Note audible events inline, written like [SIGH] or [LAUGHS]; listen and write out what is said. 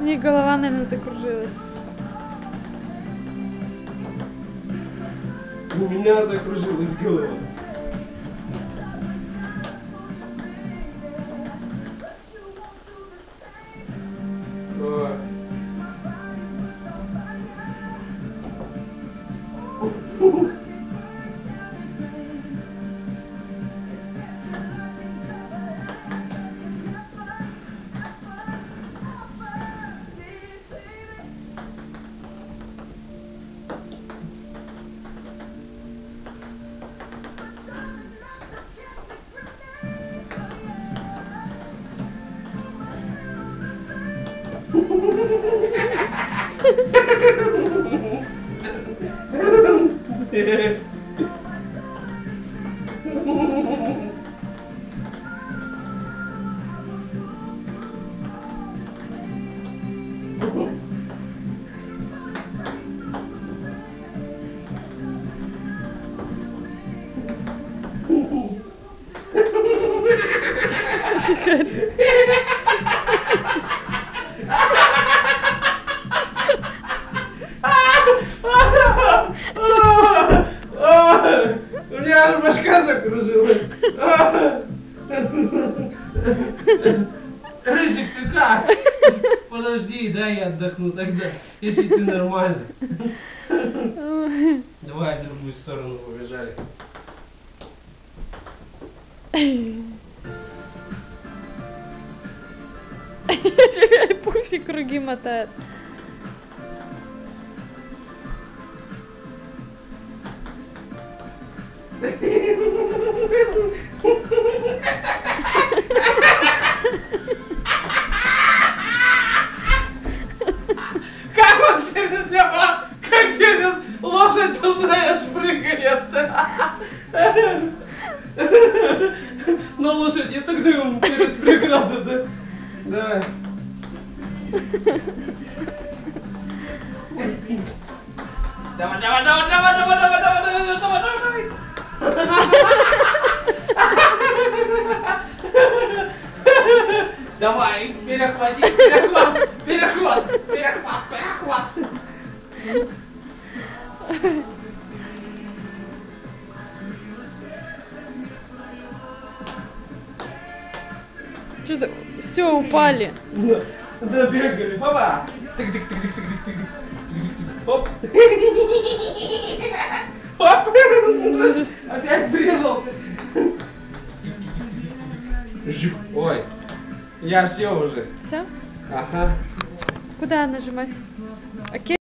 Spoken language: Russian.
Ні, голова не закружилась. У меня закружилась голова. Ой. [LAUGHS] good. Меня башка закружилась. А. Рыжик, ты как? Подожди, дай я отдохну тогда, если ты нормально. Давай в другую сторону побежали. Теперь пуфик круги мотает. Как он через него, как через лошадь, ты знаешь, прыгает. На лошади тогда ему через преграду, да? Давай. Давай, давай, давай, давай, давай, Давай, перехвати, перехват, перехват, перехват, перехват. Что-то все упали. Да, Добегали, опа. Тык-тык-тык-тык-тык-тык-тык. Тык-тык-тык. Оп. Оп. Я все уже. Все? Ага. Куда нажимать? Окей.